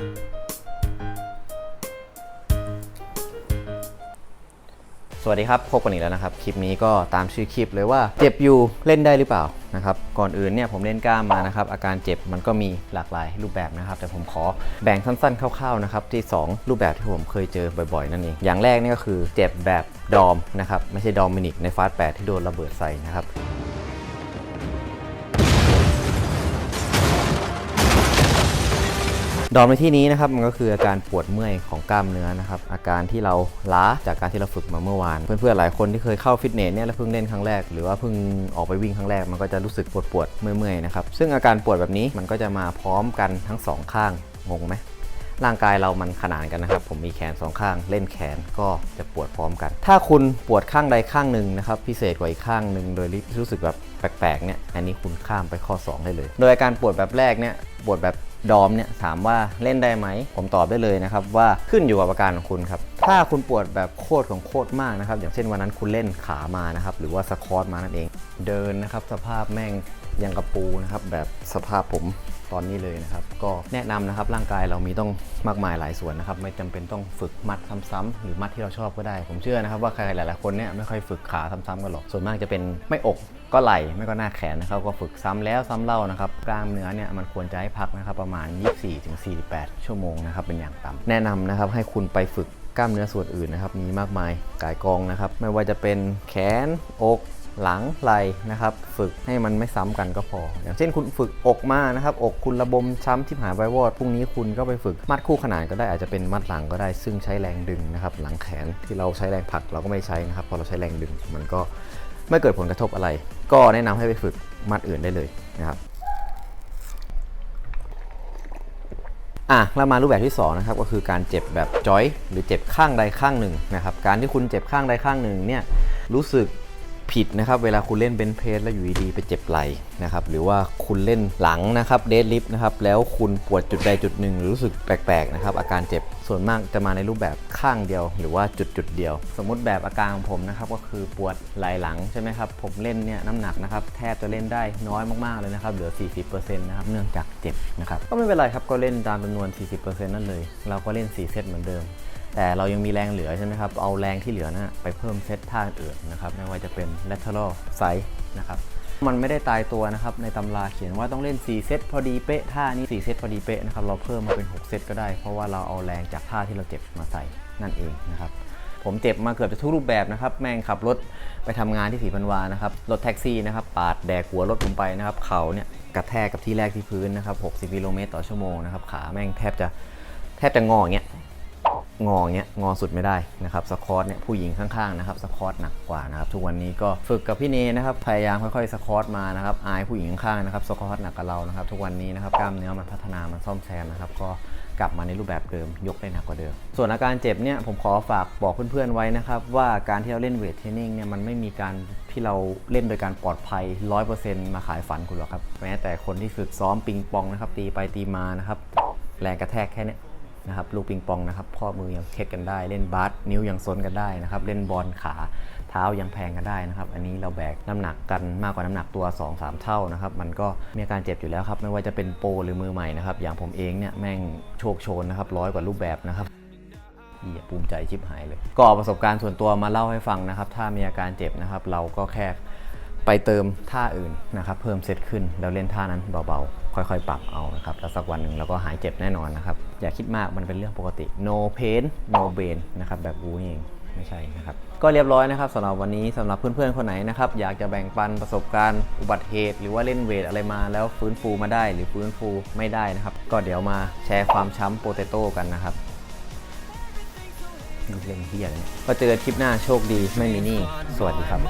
สวัสดีครับพบกันอีกแล้วนะครับ คลิปนี้ก็ตามชื่อคลิปเลยว่าเจ็บอยู่เล่นได้หรือเปล่านะครับก่อนอื่นเนี่ยผมเล่นกล้ามมานะครับอาการเจ็บมันก็มีหลากหลายรูปแบบนะครับ แต่ผมขอแบ่งสั้นๆคร่าวๆนะครับที่ 2 รูปแบบที่ผมเคยเจอบ่อยๆ นั่นเอง อย่างแรกนี่ก็คือเจ็บแบบดอมนะครับไม่ใช่ดอมินิกในฟาส8ที่โดนระเบิดใส่นะครับ ดอมในที่นี้นะครับมันก็คืออาการปวดเมื่อยของกล้ามเนื้อนะครับอาการที่เราล้าจากการที่เราฝึกมาเมื่อวาน เพื่อนๆหลายคนที่เคยเข้าฟิตเนสเนี่ยแล้วเพิ่งเล่นครั้งแรก หรือว่าเพิ่งออกไปวิ่งครั้งแรกมันก็จะรู้สึกปวดปวดๆเมื่อยๆนะครับซึ่งอาการปวดแบบนี้มันก็จะมาพร้อมกันทั้งสองข้างงงไหมร่างกายเรามันขนานกันนะครับ ผมมีแขนสองข้าง เล่นแขนก็จะปวดพร้อมกัน ถ้าคุณปวดข้างใดข้างหนึ่งนะครับ พิเศษกว่าอีกข้างหนึ่งโดยรู้สึกแบบแปลกๆเนี่ยอันนี้คุณข้ามไปข้อ 2 ได้เลย โดยอาการปวดแบบแรกเนี่ยปวดแบบ ดอมเนี่ยถามว่าเล่นได้ไหม ผมตอบได้เลยนะครับว่าขึ้นอยู่กับอาการของคุณครับ ถ้าคุณปวดแบบโคตรของโคตรมากนะครับ อย่างเช่นวันนั้นคุณเล่นขามานะครับ หรือว่าสควอตมานั่นเอง เดินนะครับ สภาพแม่งยังกระปูนะครับ แบบสภาพผมตอนนี้เลยนะครับ ก็แนะนำนะครับร่างกายเรามีต้องมากมายหลายส่วนนะครับ ไม่จำเป็นต้องฝึกมัดซ้ำๆหรือมัดที่เราชอบก็ได้ ผมเชื่อนะครับว่าใครหลาย ๆ คนเนี่ยไม่ค่อยฝึกขาซ้ำๆกันหรอกส่วนมากจะเป็นไม่อก ก็ไหล่ไม่ก็หน้าแขนนะครับก็ฝึกซ้ำแล้วซ้ำเล่านะครับกล้ามเนื้อเนี่ยมันควรจะให้พักนะครับประมาณ 24-48 ชั่วโมงนะครับเป็นอย่างต่ำแนะนำนะครับให้คุณไปฝึกกล้ามเนื้อส่วนอื่นนะครับมีมากมายกายกองนะครับไม่ว่าจะเป็นแขนอกหลังไหล่นะครับ ฝึกให้มันไม่ซ้ำกันก็พอ อย่างเช่นคุณฝึกอกมานะครับ อกคุณระบมช้ำที่หายไววอดพรุ่งนี้คุณก็ไปฝึกมัดคู่ขนานก็ได้อาจจะเป็นมัดหลังก็ได้ ซึ่งใช้แรงดึงนะครับ หลังแขนที่เราใช้แรงผลักเราก็ไม่ใช้นะครับพราะเราใช้แรงดึงมันก็ ไม่เกิดผลกระทบอะไร ก็แนะนำให้ไปฝึกมัดอื่นได้เลยนะครับอะเรามารูปแบบที่2นะครับก็คือการเจ็บแบบจอยหรือเจ็บข้างใดข้างหนึ่งนะครับการที่คุณเจ็บข้างใดข้างหนึ่งเนี่ยรู้สึกผิดนะครับเวลาคุณเล่นเบนเพสแล้วอยู่ดีๆไปเจ็บไหล่นะครับหรือว่าคุณเล่นหลังนะครับเดดลิฟนะครับแล้วคุณปวดจุดใดจุดหนึ่งหรือรู้สึกแปลกๆนะครับอาการเจ็บ ส่วนมากจะมาในรูปแบบข้างเดียว หรือว่าจุดจุดๆเดียว สมมุติแบบอาการของผมนะครับก็คือปวดไหล่หลังใช่ไหมครับผมเล่นเนี่ยน้ำหนักนะครับแทบจะเล่นได้น้อยมากๆเลยนะครับเหลือ 40%นะครับเนื่องจากเจ็บนะครับก็ไม่เป็นไรครับก็เล่นตามจำนวน 40%นั่นเลย เราก็เล่น 4 เซตเหมือนเดิมแต่เรายังมีแรงเหลือใช่ไหมครับ เอาแรงที่เหลือนะไปเพิ่มเซตท่าอื่นนะครับ ไม่ว่าจะเป็น lateral side นะครับ มันไม่ได้ตายตัวนะครับ ในตำราเขียนว่าต้องเล่น 4 เซตพอดีเป๊ะ ท่านี้ 4 เซตพอดีเป๊ะนะครับ เราเพิ่มมาเป็น 6 เซตก็ได้ เพราะว่าเราเอาแรงจากท่าที่เราเจ็บมาใส่นั่นเองนะครับ ผมเจ็บมาเกือบจะทุกรูปแบบนะครับ แม่งขับรถไปทำงานที่สีพันวานะครับ รถแท็กซี่นะครับ ปาดแดกหัวรถผมไปนะครับ เขาเนี่ยกระแทกกับที่แรกที่พื้นนะครับ 60 กิโลเมตรต่อชั่วโมงนะครับ ขาแม่งแทบจะแทบจะงออย่างเงี้ย งอเงี้ยงอสุดไม่ได้นะครับสควอตเนี่ยผู้หญิงข้างๆนะครับสควอตหนักกว่านะครับทุกวันนี้ก็ฝึกกับพี่เนนะครับพยายามค่อยๆสควอตมานะครับอายผู้หญิงข้างๆนะครับสควอตหนักกับเรานะครับทุกวันนี้นะครับกล้ามเนื้อมันพัฒนามันซ่อมแซมนะครับก็กลับมาในรูปแบบเดิมยกได้หนักกว่าเดิม ส่วนอาการเจ็บเนี่ยผมขอฝากบอกเพื่อนๆไว้นะครับว่าการที่เราเล่นเวทเทรนนิ่งเนี่ยมันไม่มีการที่เราเล่นโดยการปลอดภัย 100%มาขายฝันคุณหรอกครับแม้แต่คนที่ฝึกซ้อมปิงปองนะครับตีไปตีมานะครับแรงกระแทกแค่นี้ นะครับลูกปิงปองนะครับข้อมือยังเคล็ดกันได้ เล่นบาสนิ้วยังซนกันได้นะครับเล่นบอลขาเท้ายังแพงกันได้นะครับ อันนี้เราแบกน้ำหนักกันมากกว่าน้ำหนักตัว 2-3 เท่านะครับมันก็มีอาการเจ็บอยู่แล้วครับไม่ว่าจะเป็นโปรหรือมือใหม่นะครับอย่างผมเองเนี่ยแม่งโชคโชนนะครับร้อยกว่ารูปแบบนะครับเหี้ยภูมิใจชิบหายเลย ก็เอประสบการณ์ส่วนตัวมาเล่าให้ฟังนะครับ ถ้ามีอาการเจ็บนะครับ เราก็แค่ไปเติมท่าอื่นนะครับ เพิ่มเซตขึ้นแล้วเล่นท่านั้นเบาๆค่อยๆ ปรับเอานะครับ แล้วสักวันหนึ่งเราก็หายเจ็บแน่นอนนะครับ อย่าคิดมากมันเป็นเรื่องปกติ no pain no gain นะครับ แบบกูเองไม่ใช่นะครับ ก็เรียบร้อยนะครับสำหรับวันนี้สำหรับเพื่อนๆ คนไหนนะครับ อยากจะแบ่งปันประสบการณ์อุบัติเหตุ หรือว่าเล่นเวทอะไรมาแล้วฟื้นฟูมาได้หรือฟื้นฟูไม่ได้นะครับ ก็เดี๋ยวมาแชร์ความช้ำโปเตโต้กันนะครับเล่นเฮียเลยก็เจอคลิปหน้าโชคดีไม่มีหนี้สวัสดีครับ